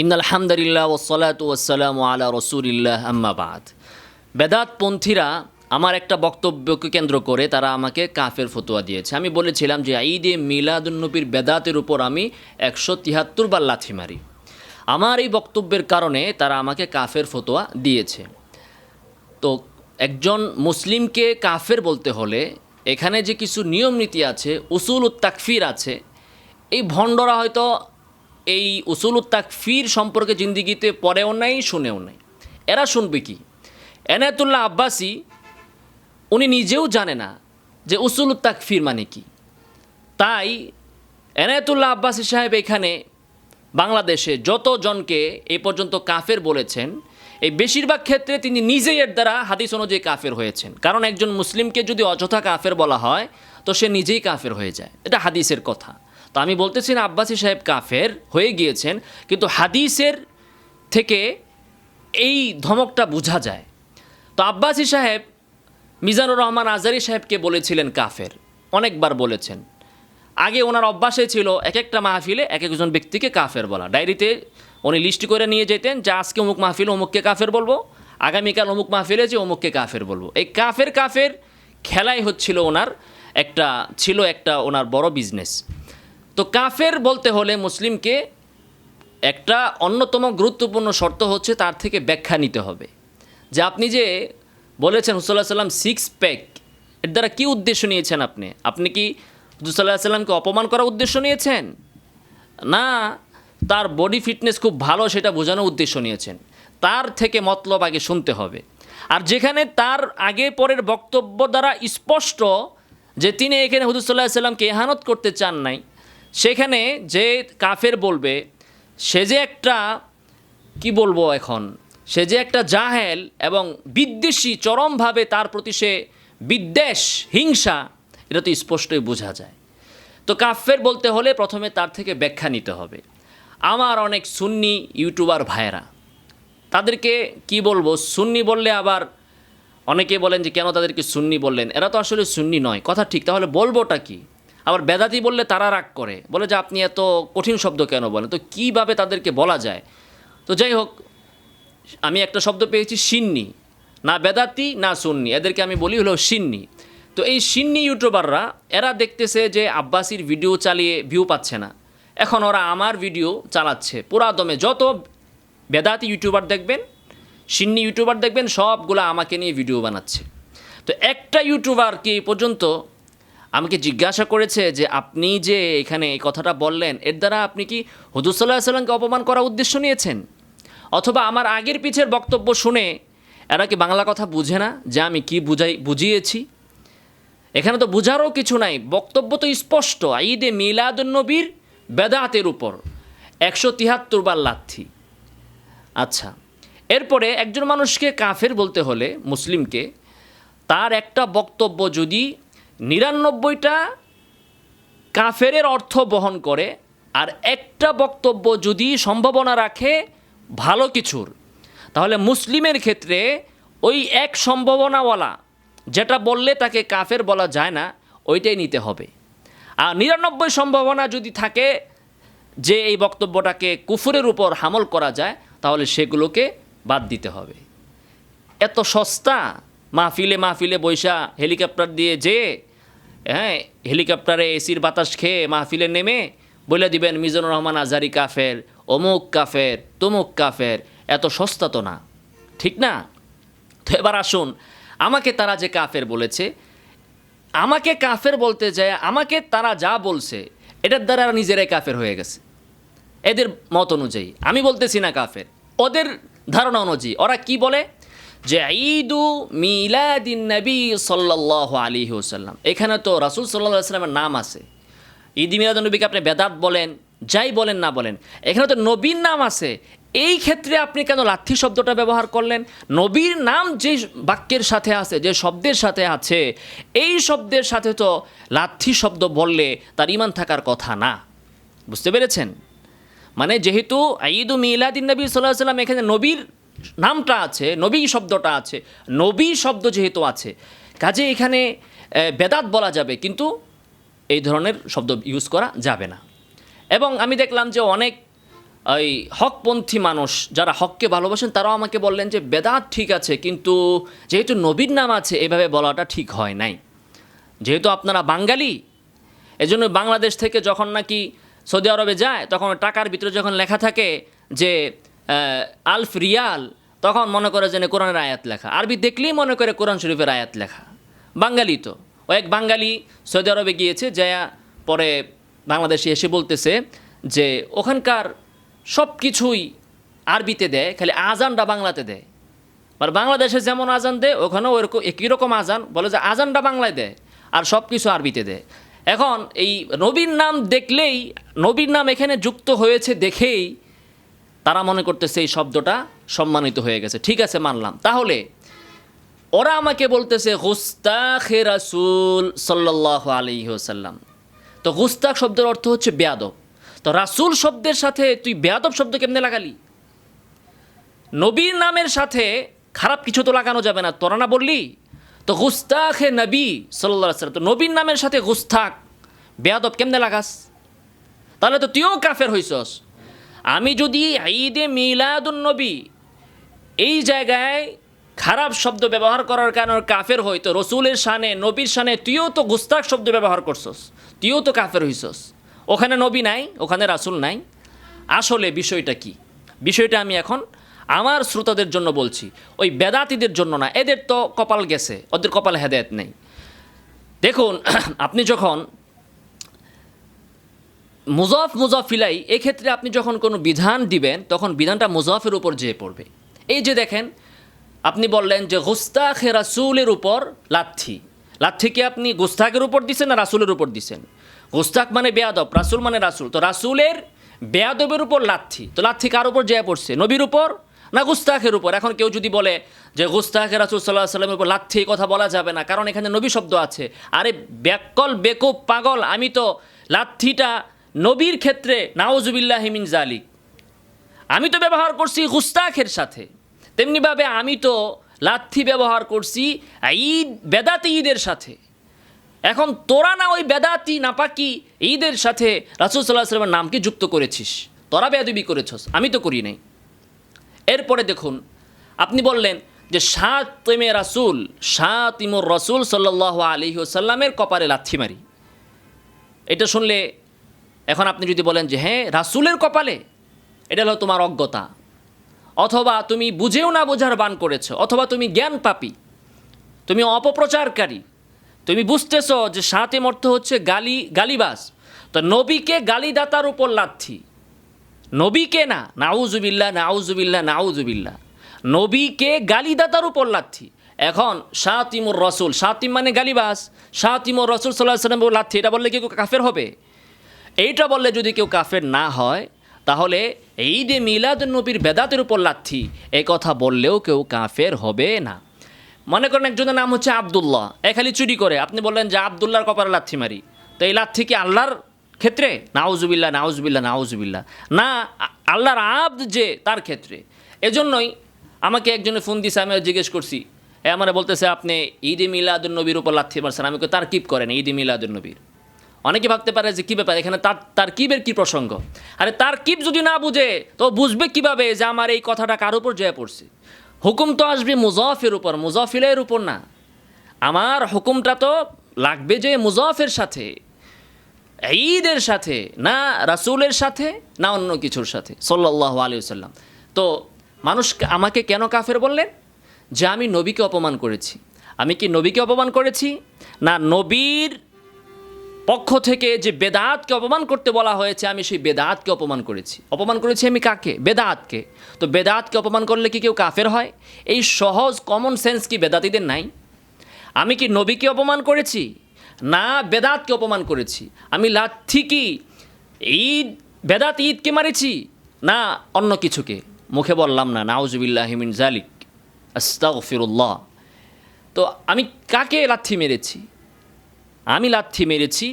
In আলহামদুলিল্লাহ ওসলাত ওসালাম আলা রসুলিল্লাহ আম্মাবাদ বেদাতপন্থীরা আমার একটা বক্তব্যকে কেন্দ্র করে তারা আমাকে কাফের ফতোয়া দিয়েছে। আমি বলেছিলাম যে ঈদে মিলাদুন্নবীর বেদাতের উপর আমি একশো তিয়াত্তর বার লাথি মারি। আমার এই বক্তব্যের কারণে তারা আমাকে কাফের ফতোয়া দিয়েছে। তো একজন মুসলিমকে কাফের বলতে হলে এখানে যে কিছু নিয়ম নীতি আছে, উসুল তাকফির আছে, এই ভণ্ডরা হয়তো এই উসুল তাকফির সম্পর্কে জিন্দিগিতে পড়েও নাই, শুনেও নাই। এরা শুনবে কি? এনায়তুল্লাহ আব্বাসি, উনি নিজেও জানে না যে উসুল তাকফির মানে কি। তাই এনায়তুল্লাহ আব্বাসী সাহেব এখানে বাংলাদেশে যতজনকে এ পর্যন্ত কাফের বলেছেন, এই বেশিরভাগ ক্ষেত্রে তিনি নিজেই এর দ্বারা হাদিস অনুযায়ী কাফের হয়েছেন। কারণ একজন মুসলিমকে যদি অযথা কাফের বলা হয়, তো সে নিজেই কাফের হয়ে যায়। এটা হাদিসের কথা। তো আমি বলতেছি না আব্বাসী সাহেব কাফের, হয়ে গিয়েছেন, কিন্তু হাদিসের থেকে এই ধমকটা বোঝা যায়। তো আব্বাসী সাহেব মিজানুর রহমান আজারি সাহেবকে বলেছিলেন কাফের, অনেকবার বলেছেন। আগে ওনার অভ্যাসে ছিল এক একটা মাহফিলে এক একজন ব্যক্তিকে কাফের বলা। ডায়েরিতে উনি লিস্ট করে নিয়ে যেতেন যে আজকে অমুক মাহফিল, অমুককে কাফের বলব। আগামীকাল অমুক মাহফিলে যে অমুককে কাফের বলব। এই কাফের কাফের খেলাই হচ্ছিল ওনার একটা, ছিল একটা ওনার বড় বিজনেস তো কাফের বলতে হলে মুসলিমকে একটা অন্যতম গুরুত্বপূর্ণ শর্ত হচ্ছে তার থেকে ব্যাখ্যা নিতে হবে। যে আপনি যে বলেছেন হুসল্লাহ সাল্লাম সিক্স প্যাক এর দ্বারা কী উদ্দেশ্য নিয়েছেন আপনি? আপনি কি হুসল্লাহ সাল্লামকে অপমান করার উদ্দেশ্য নিয়েছেন? না, তার বডি ফিটনেস খুব ভালো সেটা বোঝানোর উদ্দেশ্য নিয়েছেন। তার থেকে মতলব আগে শুনতে হবে। আর যেখানে তার আগে পরের বক্তব্য দ্বারা স্পষ্ট যে তিনি এখানে হুদুসাল্লাহ সাল্লামকে এহানত করতে চান নাই সেখানে যে কাফের বলবে, সে যে একটা, কি বলব এখন? সে যে একটা জাহেল এবং বিদ্বেষী চরমভাবে তার প্রতি সে বিদ্বেষ, হিংসা, এটা তো স্পষ্টই বোঝা যায়। তো কাফের বলতে হলে প্রথমে তার থেকে ব্যাখ্যা নিতে হবে। আমার অনেক সুন্নি ইউটিউবার ভাইয়েরা, তাদেরকে কি বলব? সুন্নি বললে আবার অনেকে বলেন যে কেন তাদেরকে সুন্নি বললেন? এরা তো আসলে সুন্নি নয়। কথা ঠিক, তাহলে বলবোটা কি? আবার বেদাতি বললে তারা রাগ করে। বলে যে, আপনি এত কঠিন শব্দ কেন বলেন? তো কীভাবে তাদেরকে বলা যায়? তো যাই হোক, আমি একটা শব্দ পেয়েছি, সিন্নি। না বেদাতি, না সুন্নি। এদেরকে আমি বলি হলো সিন্নি। তো এই সিন্নি ইউটিউবাররা, এরা দেখতেছে যে আব্বাসির ভিডিও চালিয়ে ভিউ পাচ্ছে না। এখন ওরা আমার ভিডিও চালাচ্ছে। পুরা দমে যত বেদাতি ইউটিউবার দেখবেন, সিন্নি ইউটিউবার দেখবেন, সবগুলো আমাকে নিয়ে ভিডিও বানাচ্ছে। তো একটা ইউটিউবার কি এই পর্যন্ত আমাকে জিজ্ঞাসা করেছে যে আপনি যে এখানে এই কথাটা বললেন, এর দ্বারা আপনি কি হুদুসাল্লাহ সাল্লামকে অপমান করার উদ্দেশ্য নিয়েছেন? অথবা আমার আগের পিছের বক্তব্য শুনে এরা কি বাংলা কথা বুঝে না যে আমি কি বুঝাই, বুঝিয়েছি? এখানে তো বোঝারও কিছু নাই, বক্তব্য তো স্পষ্ট, ঈদে মিলাদুন্নবীর বেদাতের উপর, একশো তিয়াত্তর বার লাথি। আচ্ছা এরপরে একজন মানুষকে কাফের বলতে হলে, মুসলিমকে, তার একটা বক্তব্য যদি নিরানব্বইটা কাফেরের অর্থ বহন করে, আর একটা বক্তব্য যদি সম্ভাবনা রাখে, ভালো কিছুর। তাহলে মুসলিমের ক্ষেত্রে ওই এক সম্ভাবনাওয়ালা, যেটা বললে তাকে কাফের বলা যায় না, ওইটাই নিতে হবে। আর নিরানব্বই সম্ভাবনা যদি থাকে যে এই বক্তব্যটাকে কুফুরের উপর হামল করা যায়, তাহলে সেগুলোকে বাদ দিতে হবে। এত সস্তা মাহফিলে মাহফিলে বৈশা হেলিকপ্টার দিয়ে যে হ্যাঁ হেলিকপ্টারে এসির বাতাস খেয়ে মাহফিলে নেমে বলে দিবেন, মিজানুর রহমান আজারি কাফের, অমুক কাফের, তমুক কাফের, এত সস্তা তো না। ঠিক না? তো এবার আসুন, আমাকে তারা যে কাফের বলেছে, আমাকে কাফের বলতে যায়, আমাকে তারা যা বলছে, এটার দ্বারা নিজেরাই কাফের হয়ে গেছে। এদের মত অনুযায়ী। আমি বলতেছি না কাফের। ওদের ধারণা অনুযায়ী। ওরা কি বলে? যে ঈদু মিলাদিন নবী সাল্লাহ আলী ওসাল্লাম এখানে তো রাসুল সাল্লাহ সাল্লামের নাম আছে। ঈদ মিলাদ নবীকে আপনি বেদাত বলেন, যাই বলেন না বলেন, এখানে তো নবীর নাম আছে। এই ক্ষেত্রে আপনি কেন লাথি শব্দটা ব্যবহার করলেন? নবীর নাম যে বাক্যের সাথে আছে, যে শব্দের সাথে আছে, এই শব্দের সাথে তো লাথি শব্দ বললে তার ইমান থাকার কথা না। বুঝতে পেরেছেন? মানে যেহেতু ঈদ মিলাদিন নবী সাল্লাহ সাল্লাম এখানে নবীর নামটা আছে, নবী শব্দটা আছে, নবী শব্দ যেহেতু আছে, কাজে এখানে বেদাত বলা যাবে, কিন্তু এই ধরনের শব্দ ইউজ করা যাবে না। এবং আমি দেখলাম যে অনেক ওই হকপন্থী মানুষ যারা হককে ভালোবাসেন, তারাও আমাকে বললেন যে, বেদাত ঠিক আছে, কিন্তু যেহেতু নবীর নাম আছে, এভাবে বলাটা ঠিক হয় নাই। যেহেতু আপনারা বাঙালি, এজন্য বাংলাদেশ থেকে যখন নাকি সৌদি আরবে যায়, তখন টাকার ভিতরে যখন লেখা থাকে যে আলফ রিয়াল, তখন মনে করে যে না কোরআনের আয়াত লেখা। আরবি দেখলেই মনে করে কোরআন শরীফের আয়াত লেখা। বাঙালি তো। ও এক বাঙালি সৌদি আরবে গিয়েছে যা পরে বাংলাদেশে এসে বলতেছে যে, ওখানকার সব কিছুই আরবিতে দেয়, খালি আজানটা বাংলাতে দেয়। মানে বাংলাদেশে যেমন আজান দেয়, ওখানেও ওরকম একই রকম আজান। বলে যে, আজানটা বাংলায় দেয় আর সব কিছু আরবিতে দেয়। এখন এই নবীর নাম দেখলেই, নবীর নাম এখানে যুক্ত হয়েছে দেখেই তারা মনে করতেছে এই শব্দটা সম্মানিত হয়ে গেছে। ঠিক আছে, মানলাম। তাহলে ওরা আমাকে বলতেছে, গুস্তাখে রাসুল সাল্লাহ আলিহাসাল্লাম তো গুস্তাক শব্দের অর্থ হচ্ছে বেয়াদব। তো রাসুল শব্দের সাথে তুই বেয়াদব শব্দ কেমনে লাগালি? নবীর নামের সাথে খারাপ কিছু তো লাগানো যাবে না। তোরা না বললি? তো গুস্তাখে নবী সাল্লাহ সাল্লাম তো নবীর নামের সাথে গুস্তাক বেয়াদব কেমনে লাগাস? তাহলে তো তুইও কাফের হইছস। আমি যদি ঈদে মিলাদুন নবী এই জায়গায় খারাপ শব্দ ব্যবহার করার কারণে কাফের হই, তো রসুলের শানে, নবীর শানে তুইও তো গুস্তাক শব্দ ব্যবহার করছস, তুইও তো কাফের হইছস। ওখানে নবী নাই, ওখানে রাসুল নাই। আসলে বিষয়টা কি? বিষয়টা আমি এখন আমার শ্রোতাদের জন্য বলছি। ওই বেদাতিদের জন্য না, এদের তো কপাল গেছে, ওদের কপালে হেদায়ত নেই। দেখুন, আপনি যখন মুজফ মুজফিলাই এক্ষেত্রে আপনি যখন কোনো বিধান দিবেন, তখন বিধানটা মুজফের উপর যেয়ে পড়বে। এই যে দেখেন, আপনি বললেন যে গুস্তাখে রাসুলের উপর লাথি। লাথিকে আপনি গুস্তাকের উপর দিছেন না রাসুলের উপর দিছেন? গুস্তাক মানে বেয়াদব, রাসুল মানে রাসুল। তো রাসুলের বেয়াদবের উপর লাথি। তো লাথি কার উপর যেয়ে পড়ছে? নবীর উপর না গুস্তাখের উপর? এখন কেউ যদি বলে যে গুস্তাখে রাসুল সাল্লাহ সাল্লামের উপর লাথি কথা বলা যাবে না। কারণ এখানে নবী শব্দ আছে। আরে ব্যাকল বেকুব, পাগল, আমি তো লাথিটা নবীর ক্ষেত্রে নাওজুবিল্লাহ মিন জালিক। আমি তো ব্যবহার করছি গুস্তাখের সাথে। তেমনিভাবে আমি তো লাথি ব্যবহার করছি ঈদ, বেদাতি ঈদের সাথে। এখন তোরা না ওই বেদাতি নাপাকি ঈদের সাথে রাসুল সাল্লাহ সাল্লামের নামকে যুক্ত করেছিস? তোরা বেদবি করেছস, আমি তো করি নাই। এরপরে দেখুন, আপনি বললেন যে সাত তেমে রাসুল সাত ইমর রসুল সাল্লাহ আলী সাল্লামের কপালে লাথি মারি। এটা শুনলে এখন আপনি যদি বলেন যে হ্যাঁ রাসুলের কপালে এটা হলো তোমার অজ্ঞতা। অথবা, তুমি বুঝেও না বোঝার বান করেছ। অথবা, তুমি জ্ঞান পাপি। তুমি অপপ্রচারকারী। তুমি বুঝতেছো যে সাতেম অর্থ হচ্ছে গালি গালিবাস তো নবীকে গালিদাতার উপর লাথি। নবীকে না। নাউজুবিল্লা নাউজুবিল্লা নাউজুবিল্লা নবীকে গালিদাতার উপর লাথি। এখন শাতিমুর রসুল। শাতিম মানে গালিবাস শাতিমুর রসুল সাল্লাহ সাল্লাম লাথি। এটা বললে কি কাফের হবে? এইটা বললে যদি কেউ কাফের না হয়, তাহলে যে মিলাদ নবীর বেদাতের উপর লাথি। এই কথা বললেও কেউ কাফের হবে না। মনে করেন একজনের নাম হচ্ছে আবদুল্লাহ। এ খালি চুরি করে। আপনি বললেন যে আবদুল্লাহর কপারে লাথি মারি। তো এই লাথি কি আল্লাহর ক্ষেত্রে? নাউজুবিল্লা নাউজুবিল্লা নাউজুবিল্লা না, আল্লাহর আব্দ যে তার ক্ষেত্রে। এজন্যই আমাকে একজনে ফোন দিছে, আমি জিজ্ঞেস করছি, এ আমার বলতেছে আপনি ঈদে মিলাদুল নবীর উপর লাথি মারছেন। আমি তার কিপ করেন, ঈদে মিলাদুল নবীর। অনেকে ভাবতে পারে যে কী ব্যাপার, এখানে তার তার কিবের কী প্রসঙ্গ? আরে তার কিপ যদি না বুঝে, তো বুঝবে কীভাবে যে আমার এই কথাটা কার উপর জয়া পড়ছে? হুকুম তো আসবে মুজফের উপর, মুজফিলের উপর না। আমার হুকুমটা তো লাগবে যে মুজফের সাথে, ঈদের সাথে, না রাসুলের সাথে, না অন্য কিছুর সাথে সাল্লাহ আলিয়াল্লাম তো মানুষ আমাকে কেন কাফের বললেন? যে আমি নবীকে অপমান করেছি। আমি কি নবীকে অপমান করেছি? না, নবীর পক্ষ থেকে যে বেদাতকে অপমান করতে বলা হয়েছে, আমি সেই বেদাতকে অপমান করেছি। অপমান করেছি আমি কাকে? বেদাতকে। তো বেদাতকে অপমান করলে কি কেউ কাফের হয়? এই সহজ কমন সেন্স কি বেদাতিদের নাই? আমি কি নবীকে অপমান করেছি? না, বেদাতকে অপমান করেছি। আমি লাথি কি? ঈদ, বেদাত ঈদকে মারেছি? না, অন্য কিছুকে। মুখে বললাম না নাউজুবিল্লাহিমিন জালিক আস্তাগফিরুল্লাহ। তো আমি কাকে লাথি মেরেছি? আমি লাথি মেরেছি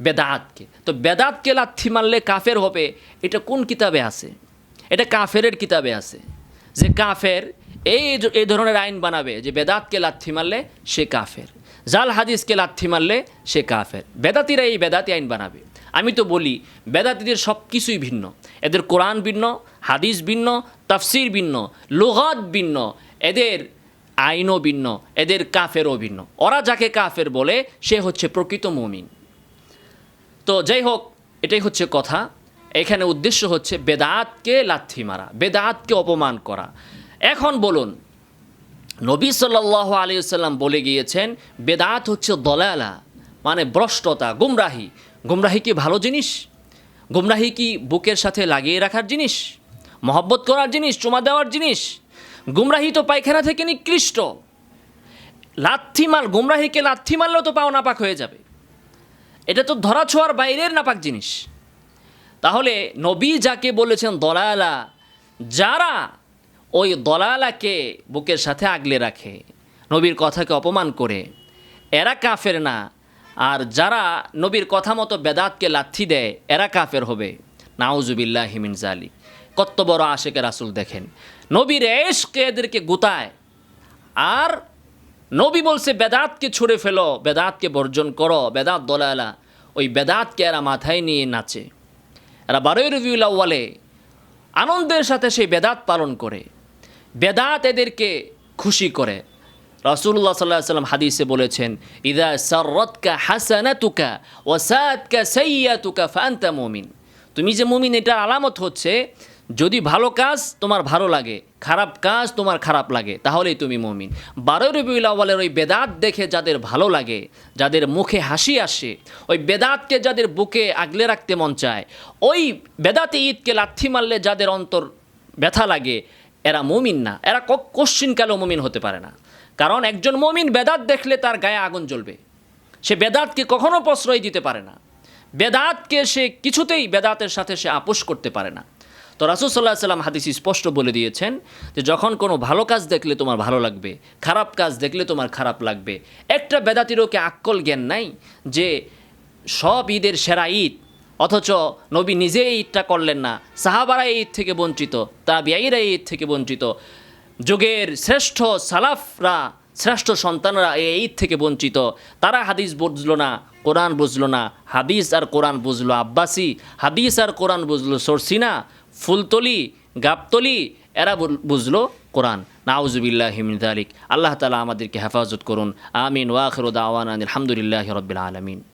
বেদাতকে। তো বেদাতকে লাথি মারলে কাফের হবে, এটা কোন কিতাবে আছে? এটা কাফেরের কিতাবে আছে। যে কাফের এই এই ধরনের আইন বানাবে যে বেদাতকে লাথি মারলে সে কাফের, জাল হাদিসকে লাথি মারলে সে কাফের। বেদাতিরা এই বেদাতি আইন বানাবে। আমি তো বলি, বেদাতিদের সব কিছুই ভিন্ন। এদের কোরআন ভিন্ন, হাদিস ভিন্ন, তাফসির ভিন্ন, লোগাত ভিন্ন। এদের আইনও ভিন্ন, এদের কাফেরও ভিন্ন। ওরা যাকে কাফের বলে, সে হচ্ছে প্রকৃত মুমিন। তো যাই হোক, এটাই হচ্ছে কথা। এখানে উদ্দেশ্য হচ্ছে বেদাতকে লাথি মারা, বেদাতকে অপমান করা। এখন বলুন, নবী সাল্লাহ আলিয়াল্লাম বলে গিয়েছেন, বেদাত হচ্ছে দলালা মানে ভ্রষ্টতা, গুমরাহি। গুমরাহি কি ভালো জিনিস? গুমরাহি কি বুকের সাথে লাগিয়ে রাখার জিনিস? মহব্বত করার জিনিস? চুমা দেওয়ার জিনিস? গুমরাহি তো পায়খানা থেকে নিকৃষ্ট। লাথি মাল গুমরাহিকে লাথি মারলেও তো পাও নাপাক হয়ে যাবে। এটা তো ধরা ছোঁয়ার বাইরের নাপাক জিনিস। তাহলে নবী যাকে বলেছেন দলালা, যারা ওই দলালাকে বুকের সাথে আগলে রাখে, নবীর কথাকে অপমান করে, এরা কাফের না। আর যারা নবীর কথা মতো বেদাতকে লাথি দেয়, এরা কাফের হবে। নাউজুবিল্লাহ হিমিন জালি কত বড় আশেকে রাসুল দেখেন। নবীর এশকে এদেরকে গুতায়। আর নবী বলছে, বেদাতকে ছুঁড়ে ফেলো, বেদাতকে বর্জন করো, বেদাত দলালা। ওই বেদাতকে এরা মাথায় নিয়ে নাচে। এরা বারোই রবিউল আউ্বালে আনন্দের সাথে সেই বেদাত পালন করে। বেদাত এদেরকে খুশি করে। রাসূলুল্লাহ সাল্লাহ সাল্লাম হাদিসে বলেছেন, ইদা সাররতকা হাসানাতুকা ওয়াসাতকা সাইয়াতুকা ফান্তা মুমিন। তুমি যে মুমিন, এটার আলামত হচ্ছে যদি ভালো কাজ তোমার ভালো লাগে, খারাপ কাজ তোমার খারাপ লাগে, তাহলেই তুমি মমিন। বারোই রবিউল আউ্বালের ওই বেদাত দেখে যাদের ভালো লাগে, যাদের মুখে হাসি আসে, ওই বেদাতকে যাদের বুকে আগলে রাখতে মন চায়, ওই বেদাতে ঈদকে লাথি মারলে যাদের অন্তর ব্যথা লাগে, এরা মমিন না। এরা কোশ্চিনকালেও মমিন হতে পারে না? কারণ একজন মমিন বেদাত দেখলে তার গায়ে আগুন জ্বলবে। সে বেদাতকে কখনো প্রশ্রয় দিতে পারে না। বেদাতকে সে কিছুতেই বেদাতের সাথে সে আপোষ করতে পারে না। তো রাসুল সাল্লাহ সাল্লাম হাদিস স্পষ্ট বলে দিয়েছেন যে যখন কোনো ভালো কাজ দেখলে তোমার ভালো লাগবে, খারাপ কাজ দেখলে তোমার খারাপ লাগবে। একটা বেদাতিরও কি আক্কল জ্ঞান নাই যে সব ঈদের সেরা ঈদ, অথচ নবী নিজে এই ঈদটা করলেন না, সাহাবারা এই ঈদ থেকে বঞ্চিত তা বিয়াইরা এই ঈদ থেকে বঞ্চিত, যুগের শ্রেষ্ঠ সালাফরা, শ্রেষ্ঠ সন্তানরা এই ঈদ থেকে বঞ্চিত। তারা হাদিস বুঝলো না, কোরআন বুঝলো না, হাদিস আর কোরআন বুঝলো আব্বাসি, হাদিস আর কোরআন বুঝলো সরসিনা ফুলতলি, গাবতলি, এরা বুঝলো কোরআন। নাউজুবিল্লাহ হিমিন আলিক আল্লাহ তালা আমাদেরকে হেফাজত করুন। আমিন। ওয়াখর দাওয়ান আলহামদুলিল্লাহ রবিল আলমিন।